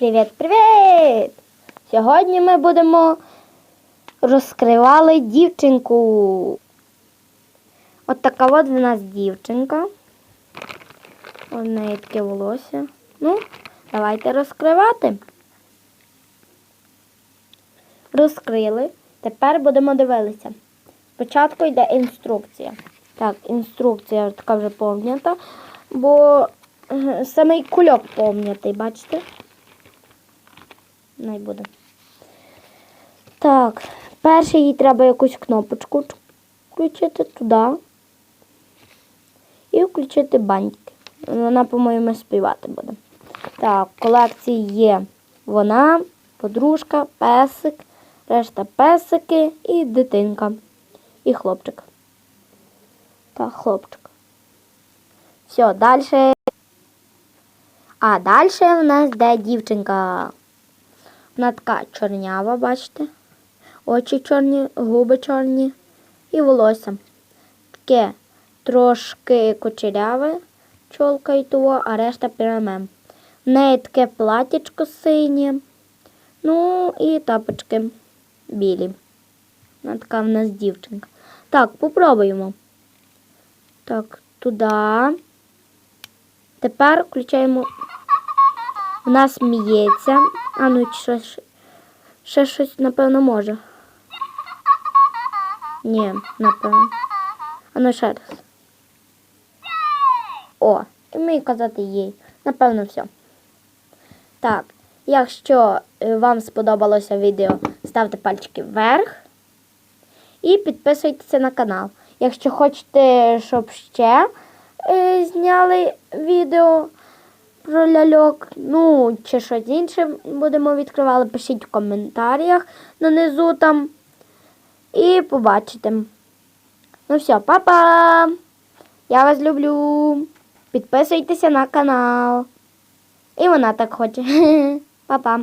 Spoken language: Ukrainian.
Привіт-привіт! Сьогодні ми будемо розкривали дівчинку. От така от в нас дівчинка. У неї таке волосся. Ну, давайте розкривати. Розкрили. Тепер будемо дивитися. Спочатку йде інструкція. Так, інструкція така вже помнята, бо е, самий кульок помнятий, бачите? Не буде. Так, перше їй треба якусь кнопочку включити туди. І включити баньки. Вона, по-моєму, співати буде. Так, в колекції є вона, подружка, песик, решта песики і дитинка. І хлопчик. Так, хлопчик. Все, далі. А далі в нас йде дівчинка. Вона така чорнява, бачите? Очі чорні, губи чорні і волосся. Таке трошки кучеряве, чолка і того, а решта пряме. В неї таке платічко синє. Ну і тапочки білі. Вона така в нас дівчинка. Так, попробуємо. Так, туди. Тепер включаємо. Вона сміється. А ну, ще, ще щось, напевно, може. Ні, напевно. А ну ще раз. О, і мені казати їй. Напевно, все. Так, якщо е, вам сподобалося відео, ставте пальчики вверх і підписуйтеся на канал. Якщо хочете, щоб ще е, зняли відео про ляльок, ну, чи щось інше будемо відкривати, пишіть в коментарях нанизу там. І побачите. Ну все, па-па! Я вас люблю. Підписуйтеся на канал. І вона так хоче. Па-па.